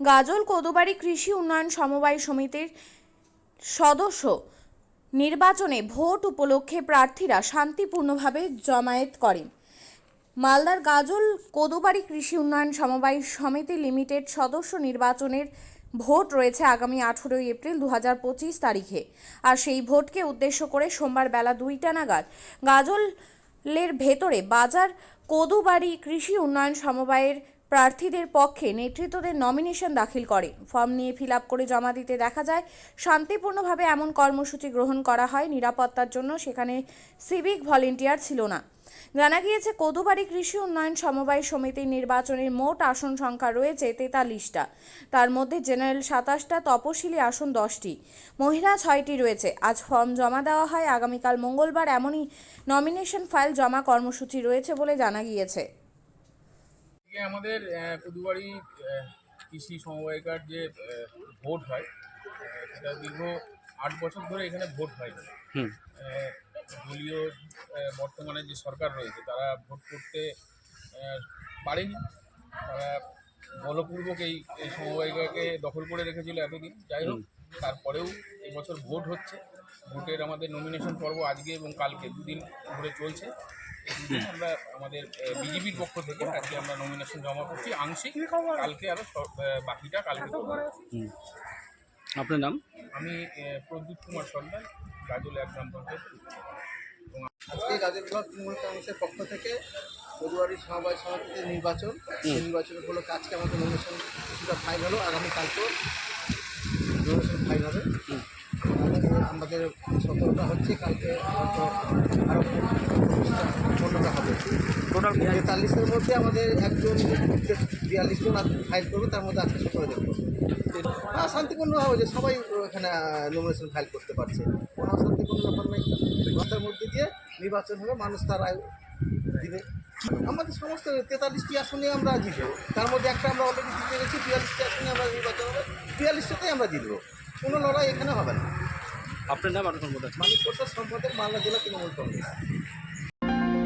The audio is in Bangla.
গাজল কোদবাড়ি কৃষি উন্নয়ন সমবায় সমিতির সদস্য নির্বাচনে ভোট উপলক্ষে প্রার্থীরা শান্তিপূর্ণভাবে জমায়েত করেন। মালদার গাজল কোদবাড়ি কৃষি উন্নয়ন সমবায় সমিতি লিমিটেড সদস্য নির্বাচনের ভোট রয়েছে আগামী আঠেরোই এপ্রিল দু পঁচিশ তারিখে। আর সেই ভোটকে উদ্দেশ্য করে সোমবার বেলা দুইটা নাগাদ গাজলের ভেতরে বাজার কোদুবাড়ি কৃষি উন্নয়ন সমবায়ের প্রার্থীদের পক্ষে নেতৃত্বদের নমিনেশন দাখিল করে। ফর্ম নিয়ে ফিল করে জমা দিতে দেখা যায়, শান্তিপূর্ণভাবে এমন কর্মসূচি গ্রহণ করা হয় নিরাপত্তার জন্য, সেখানে সিভিক ভলেন্টিয়ার ছিল না। জানা গিয়েছে, কদুবাড়ি কৃষি উন্নয়ন সমবায় সমিতির নির্বাচনের মোট আসন সংখ্যা রয়েছে তেতাল্লিশটা। তার মধ্যে জেনারেল সাতাশটা, তপশিলি আসন দশটি। মহিলা ছয়টি রয়েছে। আজ ফর্ম জমা দেওয়া হয়। আগামীকাল মঙ্গলবার এমনই নমিনেশন ফাইল জমা কর্মসূচি রয়েছে বলে জানা গিয়েছে। আমাদের কুদুবাড়ি কৃষি সমবায়িকার যে ভোট হয় সেটা দীর্ঘ আট বছর ধরে এখানে ভোট হয় না। দলীয় বর্তমানে যে সরকার রয়েছে তারা ভোট করতে পারেনি। তারা বলপূর্বক এই এই সমবায়িকাকে দখল করে রেখেছিল এতদিন। যাই হোক তারপরেও এবছর ভোট হচ্ছে। ভোটের আমাদের নমিনেশন পর্ব আজকে এবং কালকে দুদিন ধরে চলছে। আমরা আমাদের বিজেপির পক্ষ থেকে আজকে আমরা নমিনেশন জমা করছি আংশিক। কালকে আরও বাকিটা কালকে আপনার নাম? আমি প্রদ্যুৎ কুমার সর্দার গাজল এক গ্রাম পঞ্চায়েত। আজকে গাজর ব্লক তৃণমূল কংগ্রেসের পক্ষ থেকে ফেব্রুয়ারি সমবায় সমিতিতে নির্বাচন। সেই নির্বাচন উপলক্ষে আজকে আমাদের নমিনেশন কিছুটা ফাইল হলো আগামী কালকেও নমিনেশন ফাইল হবে আমাদের- সতেরোটা হচ্ছে কালকে আরও টোটাল তেতাল্লিশের মধ্যে আমাদের একজন বিয়াল্লিশ জন ফাইল করবে তার মধ্যে আজকে জন করবে হ্যাঁ শান্তিপূর্ণ হবে যে সবাই এখানে নমিনেশন ফাইল করতে পারছে। কোনো অশান্তিপূর্ণ ব্যাপার নেই। ঘণ্টার মধ্যে দিয়ে নির্বাচন হবে মানুষ তার রায় দিবে। আমাদের সমস্ত তেতাল্লিশটি আসনে আমরা জিতবো। তার মধ্যে একটা আমরা অলরেডি জিতে গেছি বিয়াল্লিশটি আসনে আমরা নির্বাচন হবে। বিয়াল্লিশটাতেই আমরা জিতবো। কোনো লড়াই এখানে হবে না। আপনার নাম আপনার সম্পদ আছে? মানিক প্রসাদ সম্পাদক মালদা জেলা তৃণমূল কংগ্রেস।